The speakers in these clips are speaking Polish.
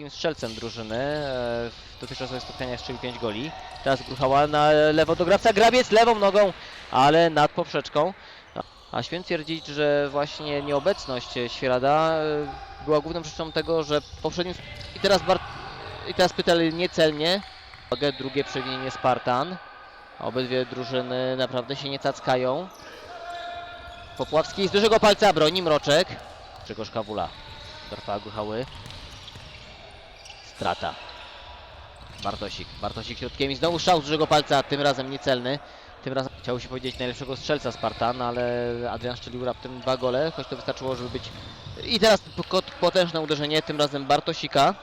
drugim strzelcem drużyny. e, W dotychczasowych spotkaniach strzelił 5 goli. Teraz Gruchała na lewo do Grabca. Grabiec lewą nogą, ale nad poprzeczką. A śmiem twierdzić, że właśnie nieobecność Świerada e, była główną przyczyną tego, że poprzednim... I teraz, Bar... I teraz Pytel niecelnie. Drugie przewinienie Spartan. Obydwie drużyny naprawdę się nie cackają. Popławski z dużego palca broni Mroczek. Grzegorz Kawula. Dorfała Gruchały. Strata. Bartosik. Bartosik środkiem i znowu strzał z dużego palca, tym razem niecelny. Tym razem chciało się powiedzieć najlepszego strzelca Spartan, ale Adrian strzelił raptem dwa gole, choć to wystarczyło, żeby być... I teraz po- potężne uderzenie, tym razem Bartosika.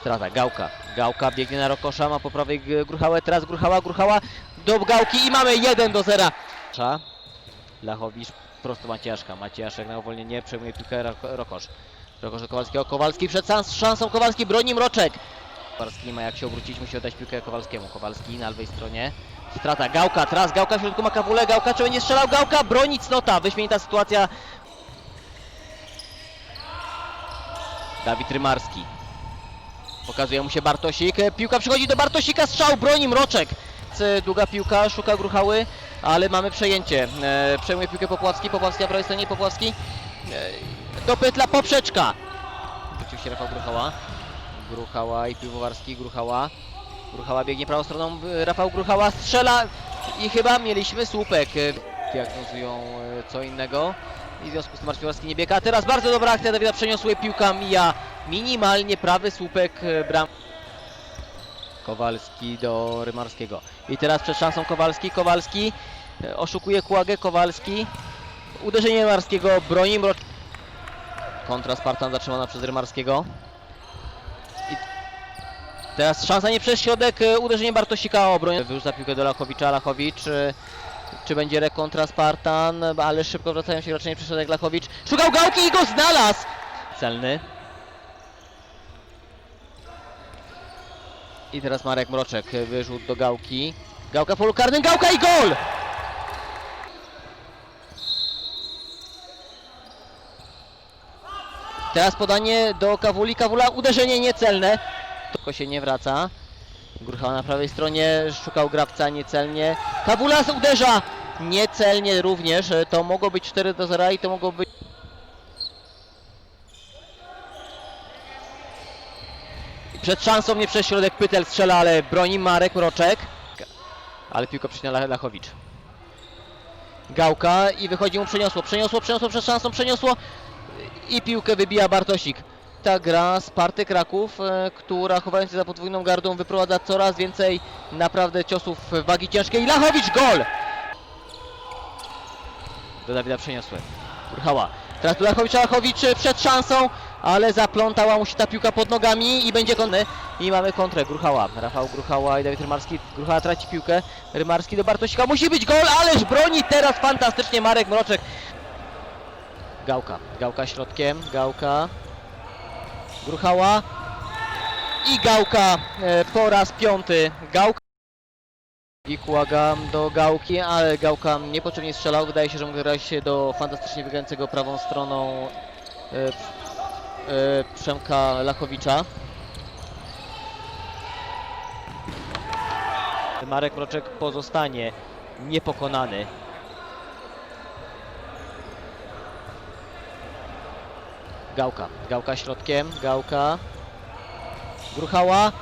Strata, Gałka. Gałka biegnie na Rokosza, ma po prawej Gruchałę, teraz Gruchała, Gruchała do Gałki i mamy 1 do 0. Cza. Lachowicz prosto Maciaszka. Maciaszek na uwolnienie przejmuje piłkę Ro- Rokosz. Do Kowalskiego. Kowalski przed szans- szansą. Kowalski broni Mroczek. Kowalski nie ma jak się obrócić, musi oddać piłkę Kowalskiemu. Kowalski na lewej stronie. Strata Gałka, teraz Gałka w środku ma Kawulę. Gałka czy będzie strzelał? Gałka broni Cnota. Wyśmienita sytuacja. Dawid Rymarski. Pokazuje mu się Bartosik. Piłka przychodzi do Bartosika. Strzał broni Mroczek. Długa piłka, szuka Gruchały, ale mamy przejęcie. E, przejmuje piłkę Popławski. Popławski na prawej stronie. Popławski. E, do pytla poprzeczka. Wrócił się Rafał Gruchała. Gruchała i Piwowarski. Gruchała. Gruchała biegnie prawą stroną. Rafał Gruchała strzela i chyba mieliśmy słupek. E, Diagnozują e, co innego. I w związku z tym Marcin nie biega. Teraz bardzo dobra akcja Dawida przeniosły. Piłka mija minimalnie prawy słupek e, bram. Kowalski do Rymarskiego. I teraz przed szansą Kowalski. Kowalski oszukuje Kłagę. Kowalski. Uderzenie Rymarskiego broni Mrocz... Kontra Spartan zatrzymana przez Rymarskiego. I teraz szansa nie przez środek. e, Uderzenie Bartosika o obronie. Wyrzuca piłkę do Lachowicza. Lachowicz. e, Czy będzie rekontra Spartan? Ale szybko wracają się raczej przez środek Lachowicz. Szukał gałki i go znalazł! Celny. I teraz Marek Mroczek, e, wyrzut do Gałki. Gałka w polu karnym, Gałka i gol! Teraz podanie do Kawuli, Kawula, uderzenie niecelne. Tylko się nie wraca. Gruchała na prawej stronie, szukał Grabca niecelnie. Kawula uderza niecelnie również. To mogło być 4 do 0 i to mogło być... Przed szansą nie przez środek Pytel strzela, ale broni Marek Mroczek. Ale piłka przycina Lach- Lachowicz. Gałka i wychodzi mu przeniosło, przeniosło, przeniosło przed szansą, przeniosło i piłkę wybija Bartosik. Ta gra Sparty Kraków, e, która chowając się za podwójną gardą wyprowadza coraz więcej naprawdę ciosów wagi ciężkiej. Lachowicz gol! Do Dawida przeniosły. Kurchała. Teraz do Lachowicza Lachowicz e, przed szansą, ale zaplątała mu się ta piłka pod nogami i będzie konny. I mamy kontrę Gruchała. Rafał Gruchała i Dawid Rymarski. Gruchała traci piłkę. Rymarski do Bartosika. Musi być gol, ależ broni teraz fantastycznie Marek Mroczek. Gałka. Gałka środkiem. Gałka. Gruchała. I Gałka e, po raz piąty. Gałka. I Kłaga do Gałki, ale Gałka niepotrzebnie strzelał. Wydaje się, że mógł grać się do fantastycznie wygrającego prawą stroną e, e, Przemka Lachowicza. Marek Mroczek pozostanie niepokonany. Gałka. Gałka środkiem. Gałka. Gruchała.